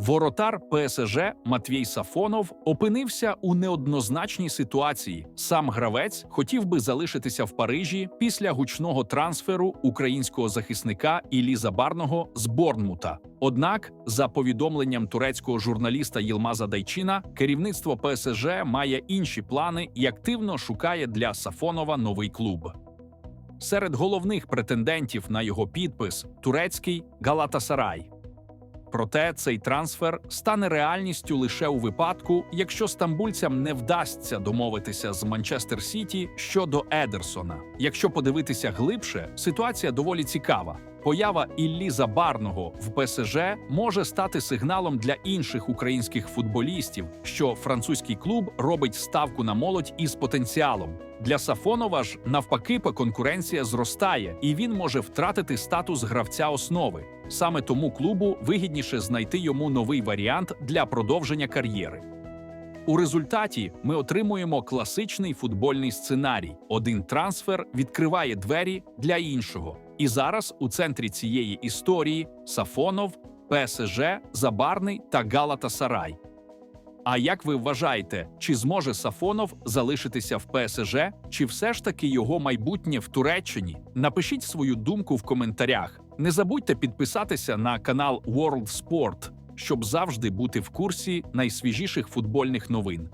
Воротар ПСЖ Матвій Сафонов опинився у неоднозначній ситуації. Сам гравець хотів би залишитися в Парижі після гучного трансферу українського захисника Іллі Забарного з Борнмута. Однак, за повідомленням турецького журналіста Єлмаза Дайчина, керівництво ПСЖ має інші плани і активно шукає для Сафонова новий клуб. Серед головних претендентів на його підпис турецький Галатасарай. Проте цей трансфер стане реальністю лише у випадку, якщо стамбульцям не вдасться домовитися з Манчестер Сіті щодо Едерсона. Якщо подивитися глибше, ситуація доволі цікава. Поява Іллі Забарного в ПСЖ може стати сигналом для інших українських футболістів, що французький клуб робить ставку на молодь із потенціалом. Для Сафонова ж навпаки конкуренція зростає, і він може втратити статус гравця основи. Саме тому клубу вигідніше знайти йому новий варіант для продовження кар'єри. У результаті ми отримуємо класичний футбольний сценарій: один трансфер відкриває двері для іншого. І зараз у центрі цієї історії Сафонов, ПСЖ, Забарний та Галатасарай. А як ви вважаєте, чи зможе Сафонов залишитися в ПСЖ, чи все ж таки його майбутнє в Туреччині? Напишіть свою думку в коментарях. Не забудьте підписатися на канал World Sport, щоб завжди бути в курсі найсвіжіших футбольних новин.